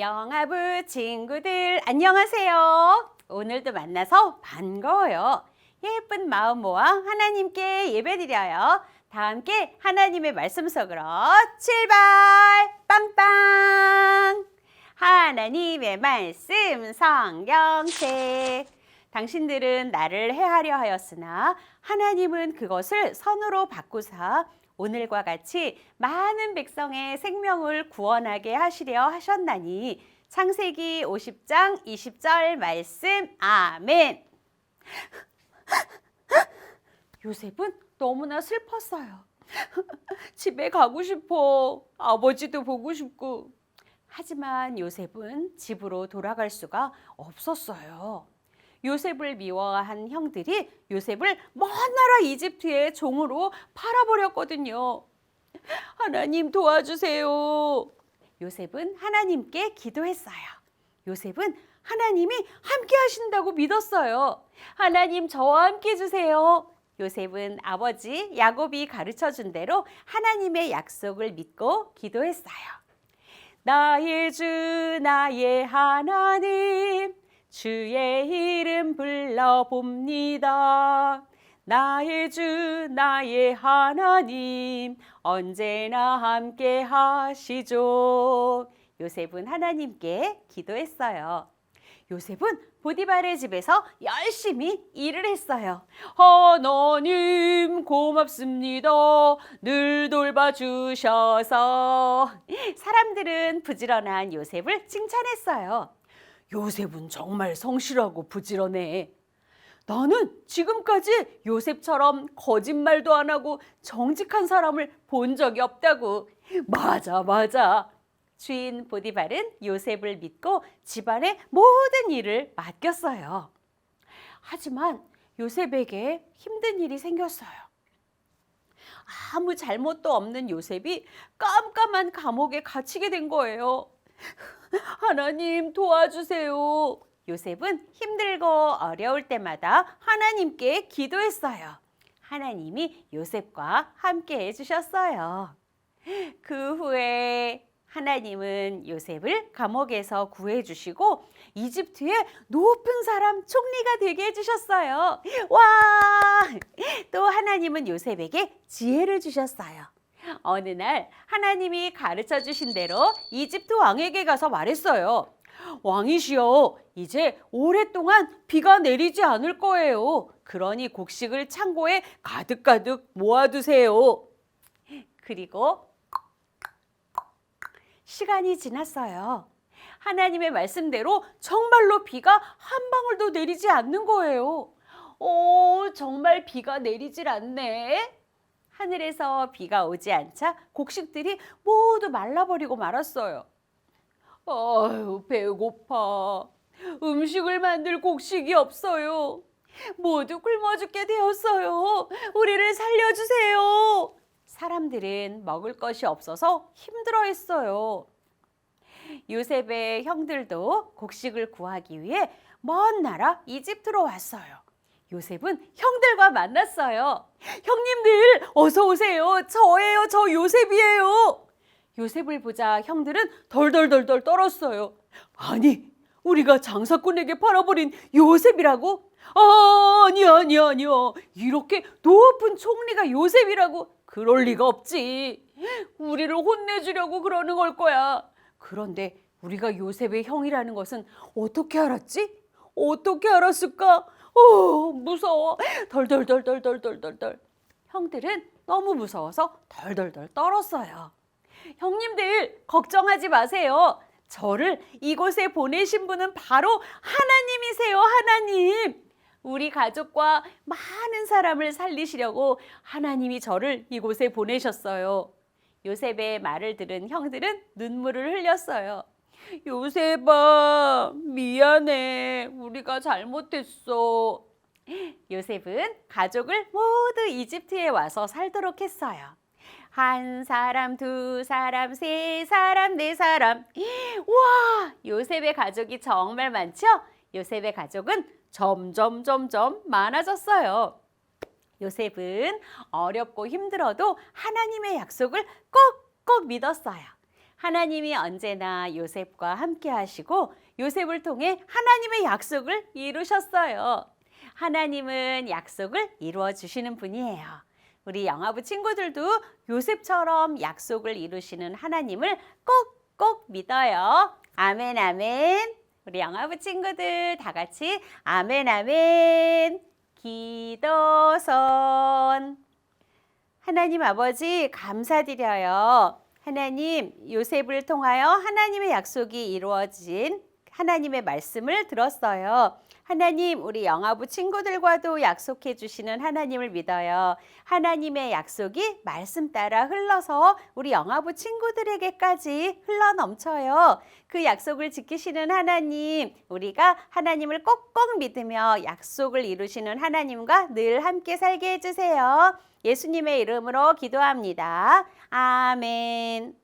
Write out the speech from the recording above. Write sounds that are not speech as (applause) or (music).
영아부 친구들 안녕하세요. 오늘도 만나서 반가워요. 예쁜 마음 모아 하나님께 예배드려요. 다 함께 하나님의 말씀 속으로 출발! 빵빵! 하나님의 말씀 성경책. 당신들은 나를 해하려 하였으나 하나님은 그것을 선으로 바꾸사 오늘과 같이 많은 백성의 생명을 구원하게 하시려 하셨나니 창세기 50장 20절 말씀 아멘. (laughs) 요셉은 너무나 슬펐어요. (laughs) 집에 가고 싶어. 아버지도 보고 싶고. 하지만 요셉은 집으로 돌아갈 수가 없었어요. 요셉을 미워한 형들이 요셉을 먼 나라 이집트의 종으로 팔아버렸거든요. 하나님 도와주세요. 요셉은 하나님께 기도했어요. 요셉은 하나님이 함께 하신다고 믿었어요. 하나님 저와 함께 해주세요. 요셉은 아버지 야곱이 가르쳐 준 대로 하나님의 약속을 믿고 기도했어요. 나의 주 나의 하나님 주의 이름 불러봅니다. 나의 주 나의 하나님 언제나 함께 하시죠. 요셉은 하나님께 기도했어요. 요셉은 보디발의 집에서 열심히 일을 했어요. 하나님 고맙습니다. 늘 돌봐주셔서. 사람들은 부지런한 요셉을 칭찬했어요. 요셉은 정말 성실하고 부지런해. 나는 지금까지 요셉처럼 거짓말도 안 하고 정직한 사람을 본 적이 없다고. 맞아, 맞아. 주인 보디발은 요셉을 믿고 집안의 모든 일을 맡겼어요. 하지만 요셉에게 힘든 일이 생겼어요. 아무 잘못도 없는 요셉이 깜깜한 감옥에 갇히게 된 거예요. 하나님 도와주세요. 요셉은 힘들고 어려울 때마다 하나님께 기도했어요. 하나님이 요셉과 함께 해주셨어요. 그 후에 하나님은 요셉을 감옥에서 구해주시고 이집트의 높은 사람 총리가 되게 해주셨어요. 와! 또 하나님은 요셉에게 지혜를 주셨어요. 어느 날 하나님이 가르쳐 주신 대로 이집트 왕에게 가서 말했어요. 왕이시여, 이제 오랫동안 비가 내리지 않을 거예요. 그러니 곡식을 창고에 가득가득 모아두세요. 그리고 시간이 지났어요. 하나님의 말씀대로 정말로 비가 한 방울도 내리지 않는 거예요. 오, 정말 비가 내리질 않네. 하늘에서 비가 오지 않자 곡식들이 모두 말라버리고 말았어요. 아유, 배고파. 음식을 만들 곡식이 없어요. 모두 굶어 죽게 되었어요. 우리를 살려주세요. 사람들은 먹을 것이 없어서 힘들어 했어요. 요셉의 형들도 곡식을 구하기 위해 먼 나라 이집트로 왔어요. 요셉은 형들과 만났어요. 형님들, 어서 오세요. 저예요. 저 요셉이에요. 요셉을 보자 형들은 덜덜덜덜 떨었어요. 아니, 우리가 장사꾼에게 팔아버린 요셉이라고? 아, 아니, 아니, 아니요. 이렇게 높은 총리가 요셉이라고? 그럴 리가 없지. 우리를 혼내주려고 그러는 걸 거야. 그런데 우리가 요셉의 형이라는 것은 어떻게 알았지? 어떻게 알았을까? 어, 무서워. 덜덜덜덜덜덜덜. 형들은 너무 무서워서 덜덜덜 떨었어요. 형님들, 걱정하지 마세요. 저를 이곳에 보내신 분은 바로 하나님이세요, 하나님. 우리 가족과 많은 사람을 살리시려고 하나님이 저를 이곳에 보내셨어요. 요셉의 말을 들은 형들은 눈물을 흘렸어요. 요셉아, 미안해. 우리가 잘못했어. 요셉은 가족을 모두 이집트에 와서 살도록 했어요. 한 사람, 두 사람, 세 사람, 네 사람. 와, 요셉의 가족이 정말 많죠? 요셉의 가족은 점점 점점 많아졌어요. 요셉은 어렵고 힘들어도 하나님의 약속을 꼭꼭 믿었어요. 하나님이 언제나 요셉과 함께 하시고 요셉을 통해 하나님의 약속을 이루셨어요. 하나님은 약속을 이루어 주시는 분이에요. 우리 영화부 친구들도 요셉처럼 약속을 이루시는 하나님을 꼭꼭 믿어요. 아멘, 아멘. 우리 영화부 친구들 다 같이 아멘, 아멘. 기도선. 하나님 아버지 감사드려요. 하나님 요셉을 통하여 하나님의 약속이 이루어진 하나님의 말씀을 들었어요. 하나님 우리 영아부 친구들과도 약속해 주시는 하나님을 믿어요. 하나님의 약속이 말씀 따라 흘러서 우리 영아부 친구들에게까지 흘러 넘쳐요. 그 약속을 지키시는 하나님, 우리가 하나님을 꼭꼭 믿으며 약속을 이루시는 하나님과 늘 함께 살게 해주세요. 예수님의 이름으로 기도합니다. 아멘.